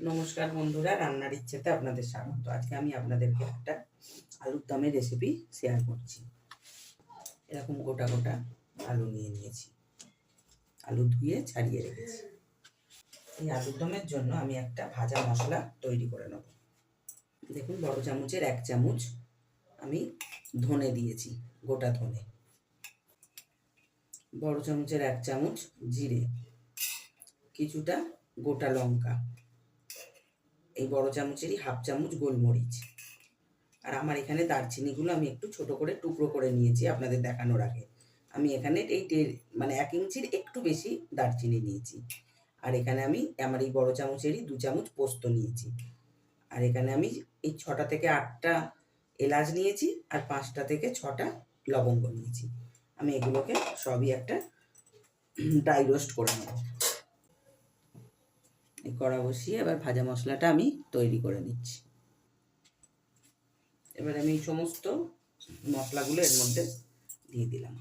নমস্কার বন্ধুরা রান্নার ইচ্ছেতে আপনাদের স্বাগত আজকে আমি আপনাদেরকে একটা আলুর দমের রেসিপি শেয়ার করছি এরকম গোটা গোটা আলু নিয়ে নিয়েছি আলু ধুয়ে ছাড়িয়ে রেখেছি এই আলুর দমের জন্য আমি একটা ভাজা মশলা তৈরি করে নেব দেখুন বড় চামচের এক চামচ আমি ধনে দিয়েছি গোটা ধনে বড় চামচের এক চামচ জিরে, কিছুটা গোটা লঙ্কা, এই বড় চামচেরই হাফ চামচ গোলমরিচ। আর আমার এখানে দারচিনিগুলো আমি একটু ছোট করে টুকরো করে নিয়েছি আপনাদের দেখানোর আগে। আমি এখানে এই মানে এক ইঞ্চির একটু বেশি দারচিনি নিয়েছি। আর এখানে আমি, আমার এই বড় চামচেরই দু চামচ পোস্ত নিয়েছি। আর এখানে আমি এই ছটা থেকে আটটা এলাচ নিয়েছি আর পাঁচটা থেকে ছটা লবঙ্গ নিয়েছি। আমি এগুলোকে সবই একটা ড্রাই রোস্ট করে নেব। এই কড়া বসিয়ে এবার ভাজা মশলাটা আমি তৈরি করে নিচ্ছি। এবার আমি এই সমস্ত মশলাগুলো এর মধ্যে দিয়ে দিলাম।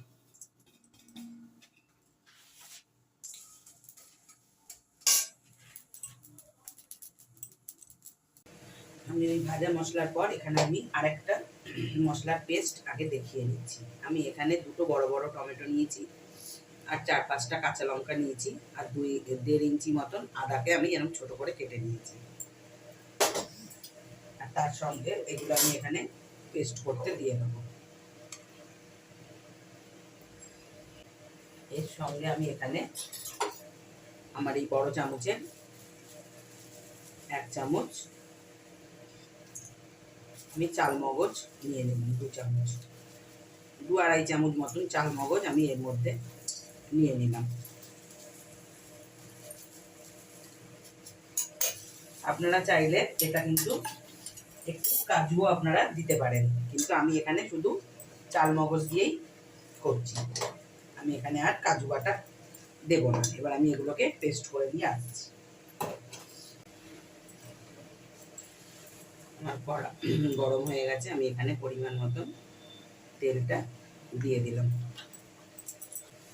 আমি ওই ভাজা মশলার পর এখানে আমি আরেকটা মশলার পেস্ট আগে দেখিয়ে নিচ্ছি। আমি এখানে দুটো বড় বড় টমেটো নিয়েছি, আর চার পাঁচটা কাঁচা লঙ্কা নিয়েছি, আর দুই দেড় ইঞ্চি মতন আদাকে আমি এরকম ছোট করে কেটে নিয়েছি। আর তার সঙ্গে এগুলো আমি এখানে পেস্ট করতে দিয়ে দেবো। এর সঙ্গে আমি এখানে আমার এই বড় চামচের এক চামচ আমি চাল মগজ নিয়ে নিলাম দু চামচ। দু আড়াই চামচ মতন চাল মগজ আমি এর মধ্যে নিয়ে নিলাম। আপনারা চাইলে এটা কিন্তু একটু কাজুও আপনারা দিতে পারেন, কিন্তু আমি এখানে শুধু চাল মগজ দিয়েই করছি। আমি এখানে আর কাজু বাটা দেবো না, এবার আমি এগুলোকে পেস্ট করে নিয়ে আসছি। আমার কড়া গরম হয়ে গেছে, আমি এখানে পরিমাণ মতন তেলটা দিয়ে দিলাম।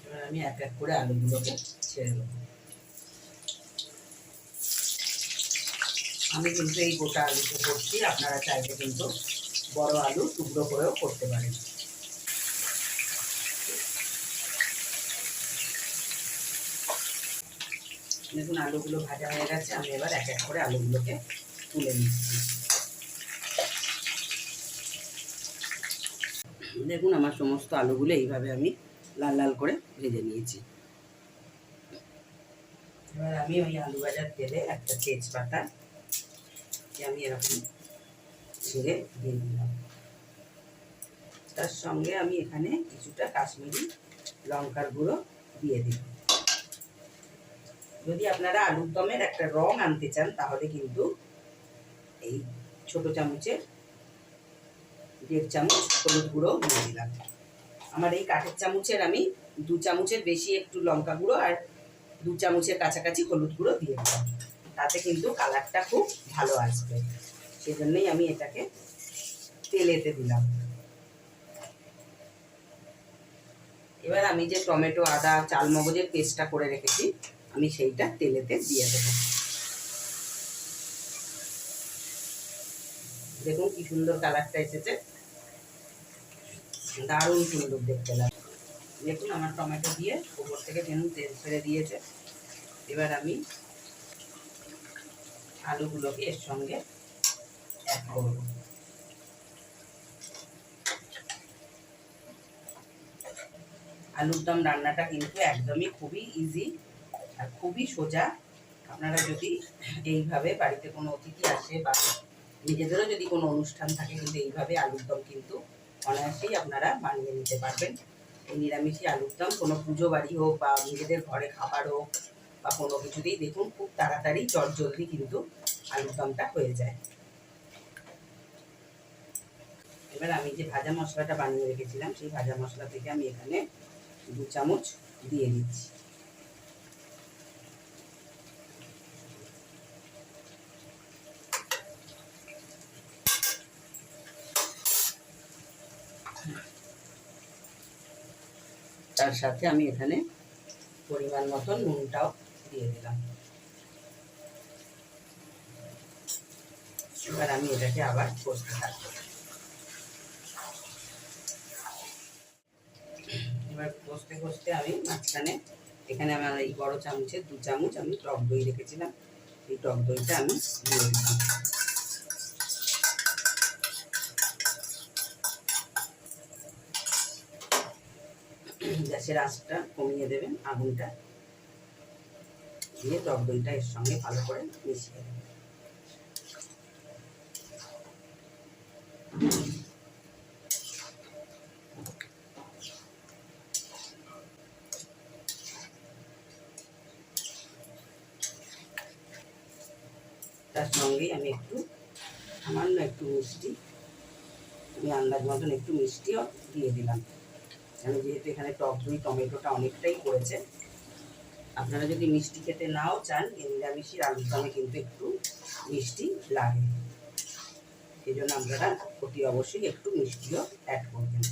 এবার আমি এক এক করে আলুগুলোকে ছেড়ে দেবো। আমি কিন্তু এই গোটা আলুতে করছি, আপনারা চাইলে কিন্তু বড় আলু টুকরো করেও করতে পারেন। দেখুন, আলুগুলো ভাজা হয়ে গেছে, আমি এবার এক এক করে আলুগুলোকে তুলে নিচ্ছি। দেখুন আমার সমস্ত আলুগুলো এইভাবে আমি লাল লাল করে ভেজে নিয়েছি। এবার আমি ওই আলু ভাজার তেলে একটা তেজপাতা আমি এরকম ছেড়ে দিয়ে দিলাম। তার সঙ্গে আমি এখানে কিছুটা কাশ্মীরি লঙ্কার গুঁড়ো দিয়ে দিই যদি আপনারা আলুর দমের একটা রং আনতে চান তাহলে কিন্তু এই ছোট চামচের দেড় চামচ হলুদ গুঁড়ো দিয়ে দিলাম। আমার এই কাঠের চামচের আমি দু চামচের বেশি একটু লঙ্কা গুঁড়ো আর দু চামচের কাছাকাছি হলুদ গুঁড়ো দিয়ে দিলাম। তাতে কিন্তু কালারটা খুব ভালো আসবে। সেজন্যই আমি এটাকে তেলেতে দিলাম। এবার আমি যে টমেটো, আদা চাল মগজের পেস্টটা করে রেখেছি, আমি সেইটা তেলেতে দিয়ে দেবো। দেখুন কি সুন্দর কালারটা এসেছে। দারুণ সুন্দর দেখতে লাগে দেখুন আমার টমেটো দিয়ে উপর থেকে যেন তেল ছেড়ে দিয়েছে। এবার আমি আলুগুলোকে এর সঙ্গে অ্যাড করব। আলুর দম রান্নাটা কিন্তু একদমই খুবই ইজি আর খুবই সোজা। আপনারা যদি এইভাবে বাড়িতে কোনো অতিথি আসে বা নিজেদেরও যদি কোনো অনুষ্ঠান থাকে, কিন্তু এইভাবে আলুর দম কিন্তু অনায়াসেই আপনারা বানিয়ে নিতে পারবেন। এই নিরামিষি আলুর দম, কোনো পুজো বাড়ি হোক বা নিজেদের ঘরে খাবার হোক বা কোনো কিছুতেই দেখুন, খুব তাড়াতাড়ি চট জলদি কিন্তু আলুর দমটা হয়ে যায়। এবার আমি যে ভাজা মশলাটা বানিয়ে রেখেছিলাম, সেই ভাজা মশলা থেকে আমি এখানে দু চামচ দিয়ে দিচ্ছি। তার সাথে আমি এখানে পরিমাণ মতন নুনটাও দিয়ে দিলাম। এবার আমি এটাকে আবার কষতে থাকব। এবার কষতে কষতে আমি মাঝখানে এখানে আমার এই বড় চামচের দু চামচ আমি টক দই রেখেছিলাম। এই টক দইটা আমি দিয়ে দিলাম। গ্যাসের আঁচটা কমিয়ে দেবেন, আগুনটা। দিয়ে টক দইটা এর সঙ্গে ভালো করে মিশিয়ে দেবেন তার সঙ্গেই আমি একটু সামান্য একটু মিষ্টি, আমি আন্দাজ মতন একটু মিষ্টিও দিয়ে দিলাম। আমি যেহেতু এখানে টক দই, টমেটোটা অনেকটাই পড়েছে। আপনারা যদি মিষ্টি খেতে নাও চান এই নিরামিষের আলুর কিন্তু একটু মিষ্টি লাগে। এই জন্য আপনারা অতি অবশ্যই একটু মিষ্টিও অ্যাড করবেন।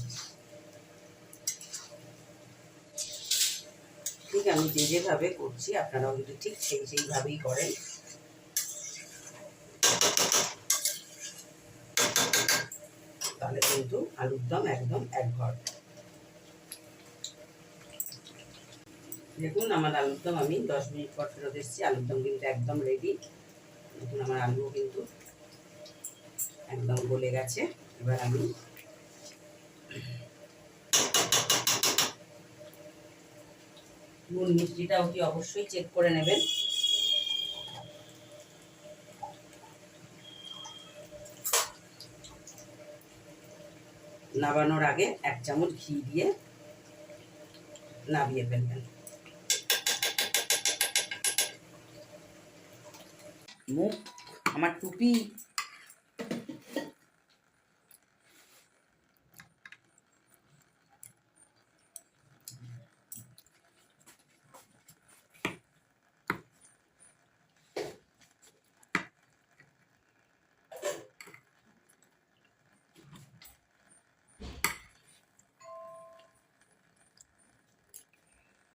ঠিক আমি যে যেভাবে করছি, আপনারাও যদি ঠিক সেই সেইভাবেই করেন। তাহলে কিন্তু আলুর দম একদম এক ঘর। দেখুন, আমার আলুর দম আমি দশ মিনিট পর ফেরত এসেছি। আলুর দম কিন্তু একদম রেডি দেখুন, আমার আলুও কিন্তু একদম গলে গেছে। এবার আমি নুন মিষ্টিটা অতি অবশ্যই চেক করে নেবেন। নাবানোর আগে এক চামচ ঘি দিয়ে নাবিয়ে ফেলবেন। মুখ আমার টুপি